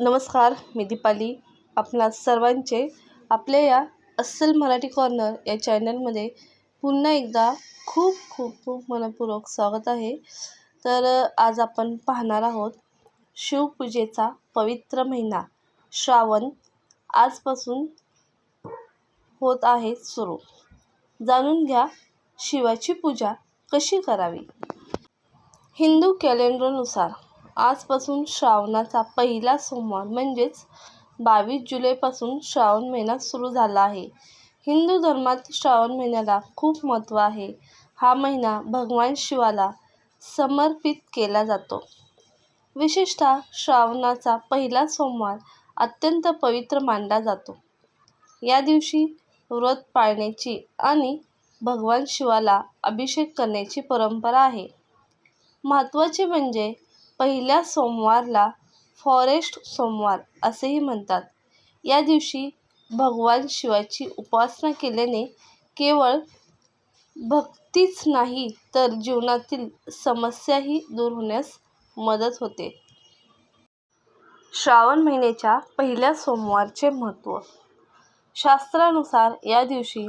नमस्कार मी दीपाली. आपणा सर्वांचे आपल्या या अस्सल मराठी कॉर्नर या चॅनलमध्ये पुन्हा एकदा खूप खूप खूप मनपूर्वक स्वागत आहे. तर आज आपण पाहणार आहोत शिवपूजेचा पवित्र महिना. श्रावण आजपासून होत आहे सुरू. जाणून घ्या शिवाची पूजा कशी करावी. हिंदू कॅलेंडरनुसार आजपासून श्रावणाचा पहिला सोमवार म्हणजेच बावीस जुलैपासून श्रावण महिना सुरू झाला आहे. हिंदू धर्मात श्रावण महिन्याला खूप महत्त्व आहे. हा महिना भगवान शिवाला समर्पित केला जातो. विशेषतः श्रावणाचा पहिला सोमवार अत्यंत पवित्र मानला जातो. या दिवशी व्रत पाळण्याची आणि भगवान शिवाला अभिषेक करण्याची परंपरा आहे. महत्त्वाचे म्हणजे पहिल्या सोमवारला फॉरेस्ट सोमवार असेही म्हणतात. या दिवशी भगवान शिवाची उपासना केल्याने केवळ भक्तीच नाही तर जीवनातील समस्याही दूर होण्यास मदत होते. श्रावण महिन्याच्या पहिल्या सोमवारचे महत्त्व. शास्त्रानुसार या दिवशी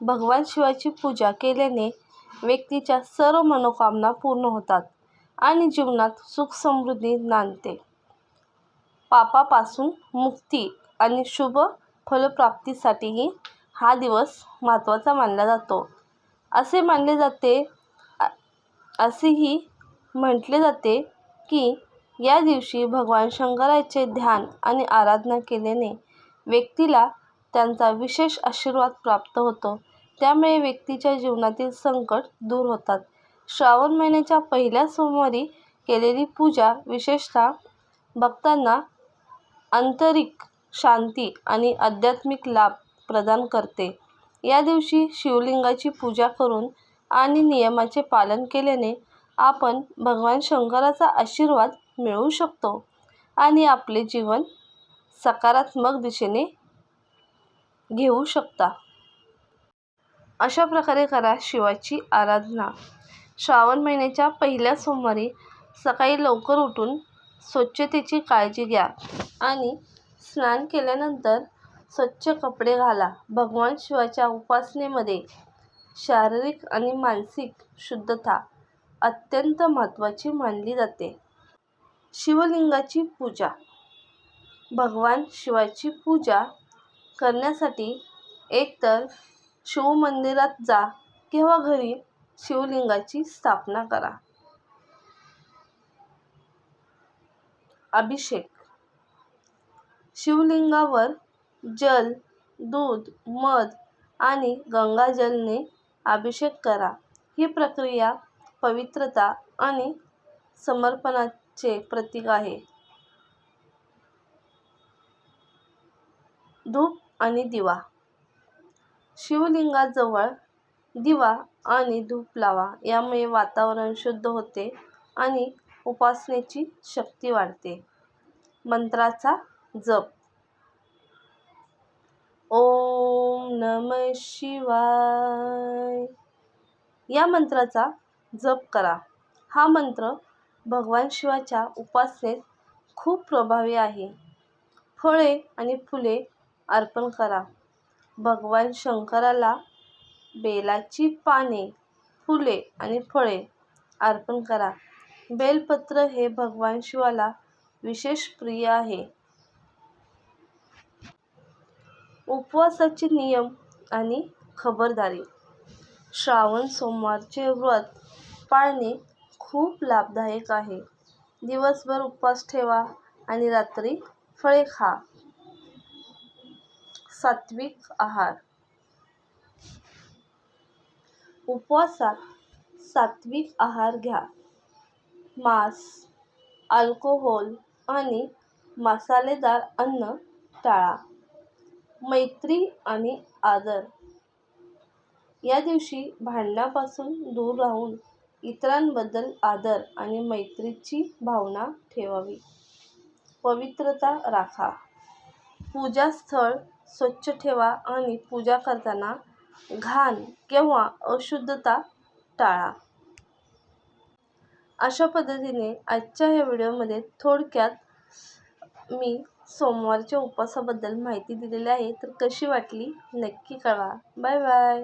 भगवान शिवाची पूजा केल्याने व्यक्तीच्या सर्व मनोकामना पूर्ण होतात. आणि जीवनात सुख समृद्धी नांदते. पापापासून मुक्ती आणि शुभ फलप्राप्तीसाठीही हा दिवस महत्त्वाचा मानला जातो. असे मानले जाते असेही म्हटले जाते की या दिवशी भगवान शंकराचे ध्यान आणि आराधना केल्याने व्यक्तीला त्यांचा विशेष आशीर्वाद प्राप्त होतो. त्यामुळे व्यक्तीच्या जीवनातील संकट दूर होतात. श्रावण महिन्याच्या पहिल्या सोमवारी केलेली पूजा विशेषतः भक्तांना आंतरिक शांती आणि आध्यात्मिक लाभ प्रदान करते. या दिवशी शिवलिंगाची पूजा करून आणि नियमाचे पालन केल्याने आपण भगवान शंकराचा आशीर्वाद मिळवू शकतो आणि आपले जीवन सकारात्मक दिशेने घेऊ शकता. अशा प्रकारे करा शिवाची आराधना. श्रावण महिन्याच्या पहिल्या सोमवारी सकाळी लवकर उठून स्वच्छतेची काळजी घ्या आणि स्नान केल्यानंतर स्वच्छ कपडे घाला. भगवान शिवाच्या उपासनेमध्ये शारीरिक आणि मानसिक शुद्धता अत्यंत महत्त्वाची मानली जाते. शिवलिंगाची पूजा. भगवान शिवाची पूजा करण्यासाठी एकतर शिवमंदिरात जा किंवा घरी शिवलिंगाची स्थापना करा. अभिषेक. शिवलिंगावर जल दूध मध आणि गंगाजलने अभिषेक करा. ही प्रक्रिया पवित्रता आणि समर्पणाचे प्रतीक आहे. धूप आणि दिवा. शिवलिंगाजवळ दिवा आणि धूप लावा. यामुळे वातावरण शुद्ध होते आणि उपासनेची शक्ती वाढते. मंत्राचा जप. ओम नम शिवाय. या मंत्राचा जप करा. हा मंत्र भगवान शिवाच्या उपासनेत खूप प्रभावी आहे. फळे आणि फुले अर्पण करा. भगवान शंकराला बेलाची पाने फुले आणि फळे अर्पण करा. बेलपत्र हे भगवान शिवाला विशेष प्रिय आहे. उपवासाचे नियम आणि खबरदारी. श्रावण सोमवारचे व्रत पाळणे खूप लाभदायक आहे. दिवसभर उपवास ठेवा आणि रात्री फळे खा. सात्विक आहार. उपवासात सात्विक आहार घ्या. मांस अल्कोहोल आणि मसालेदार अन्न टाळा. मैत्री आणि आदर. या दिवशी भांडणापासून दूर राहून इतरांबद्दल आदर आणि मैत्रीची भावना ठेवावी. पवित्रता राखा. पूजास्थळ स्वच्छ ठेवा आणि पूजा करताना घाण किंवा अशुद्धता टाळा. अशा पद्धतीने आजच्या या व्हिडिओमध्ये थोडक्यात मी सोमवारच्या उपवासाबद्दल माहिती दिलेली आहे. तर कशी वाटली नक्की कळवा. Bye bye.